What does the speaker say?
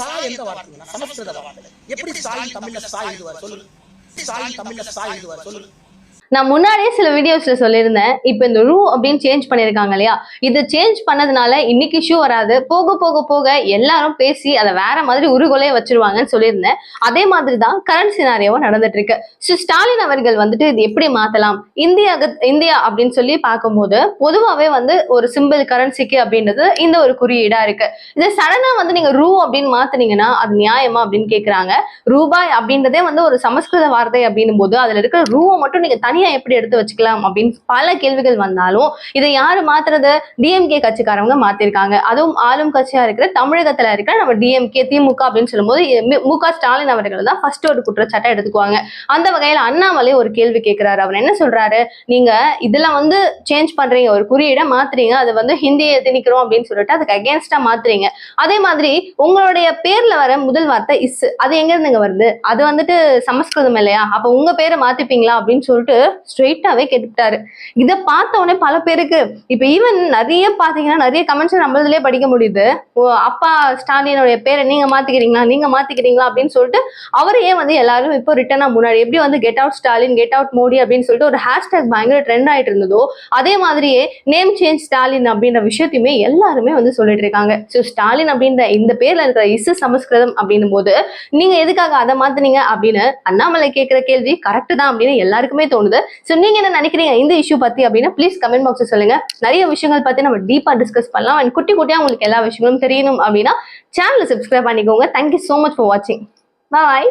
சாய் எந்த வார்த்தைங்க சமஸ்கிருத வார்த்தை. எப்படி சாய் தமிழ்ல சாய் எழுதுவார் சொல்லுங்க சாய் தமிழ்ல சாய் எழுதுவார் சொல்லுங்க நான் முன்னாடியே சில வீடியோஸ்ல சொல்லியிருந்தேன். இப்போ இந்த ரூ அப்படின்னு சேஞ்ச் பண்ணியிருக்காங்க இல்லையா? இது சேஞ்ச் பண்ணதுனால இன்னைக்கு இஷ்யூ வராது. போக போக போக எல்லாரும் பேசி அதை வேற மாதிரி உருகொலையை வச்சிருவாங்கன்னு சொல்லியிருந்தேன். அதே மாதிரி தான் கரண்ட் சினாரியாவும் நடந்துட்டு இருக்கு ஸோ ஸ்டாலின் அவர்கள் வந்துட்டு இது எப்படி மாத்தலாம்? இந்தியா இந்தியா அப்படின்னு சொல்லி பார்க்கும்போது பொதுவாகவே வந்து ஒரு சிம்பிள் கரன்சிக்கு அப்படின்றது இந்த ஒரு குறியீடா இருக்கு. இதை சடனா வந்து நீங்க ரூ அப்படின்னு மாத்துனீங்கன்னா அது நியாயமா அப்படின்னு கேக்குறாங்க. ரூபாய் அப்படின்றதே வந்து ஒரு சமஸ்கிருத வார்த்தை அப்படின்னும் போது அதுல இருக்கிற ரூவை மட்டும் நீங்க தனி தனியா எப்படி எடுத்து வச்சுக்கலாம் அப்படின்னு பல கேள்விகள் வந்தாலும் இதை யாரு மாத்துறது? டிஎம்கே கட்சிக்காரவங்க மாத்திருக்காங்க. அதுவும் ஆளும் கட்சியா இருக்கிற தமிழகத்துல இருக்கிற நம்ம டிஎம்கே திமுக அப்படின்னு சொல்லும்போது மு- மு க ஸ்டாலின் அவர்கள் தான் ஃபர்ஸ்ட் ஒரு குற்றச்சாட்டை எடுத்துக்குவாங்க. அந்த வகையில அண்ணாமலை ஒரு கேள்வி கேட்கிறாரு அவர் என்ன சொல்றாரு? நீங்க இதுல வந்து சேஞ்ச் பண்றீங்க. ஒரு குறியீடை மாத்துறீங்க. அது வந்து ஹிந்தியை திணிக்கிறோம் அப்படின்னு சொல்லிட்டு அதுக்கு அகேன்ஸ்டா மாத்துறீங்க. அதே மாதிரி உங்களுடைய பேர்ல வர முதல் வார்த்தை இஸ் அது எங்க இருந்துங்க வருது? அது வந்துட்டு சமஸ்கிருதம் இல்லையா? அப்ப உங்க பேரை மாத்திப்பீங்களா அப்படின்னு சொல்லிட்டு ஸ்ட்ரெயிட்டாவே கேட்டுட்டாரு இதை பார்த்த உடனே பல பேருக்கு இப்ப ஈவன் நிறைய பாத்தீங்கன்னா நிறைய கமெண்ட்ஸ் நம்மளதுலயே படிக்க முடியுது. ஓ, அப்பா ஸ்டாலினுடைய பேரை நீங்க மாத்திக்கிறீங்களா? நீங்க மாத்திக்கிறீங்களா? அப்படின்னு சொல்லிட்டு அவரையே வந்து எல்லாரும் இப்போ ரிட்டனா முன்னாடி எப்படி வந்து get out Stalin get out Modi அப்படின்னு சொல்லிட்டு ஒரு ஹேஷ்டேக் பயங்கர ட்ரெண்ட் ஆயிட்டு இருந்ததோ அதே மாதிரியே நேம் சேஞ்ச் ஸ்டாலின் அப்படின்ற விஷயத்தையுமே எல்லாருமே வந்து சொல்லிட்டு இருக்காங்க. ஸோ ஸ்டாலின் அப்படின்ற இந்த பேர்ல இருக்கிற இசு சமஸ்கிருதம் அப்படின்னும் போது நீங்க எதுக்காக அதை மாத்துனீங்க அப்படின்னு அண்ணாமலை கேட்கிற கேள்வி கரெக்ட் தான் அப்படின்னு எல்லாருக்குமே தோணுது. ஸோ நீங்க என்ன நினைக்கிறீங்க இந்த இஷ்யூ பத்தி அப்படின்னா ப்ளீஸ் கமெண்ட் பாக்ஸ் சொல்லுங்க. நிறைய விஷயங்கள் பத்தி நம்ம டீப்பா டிஸ்கஸ் பண்ணலாம். அண்ட் குட்டி குட்டியா உங்களுக்கு எல்லா விஷயங்களும் தெரியணும் அப்படின்னா சேனலை சப்ஸ்கிரைப் பண்ணிக்கோங்க. தேங்க்யூ ஸோ மச் ஃபார் வாட்சிங் பாய்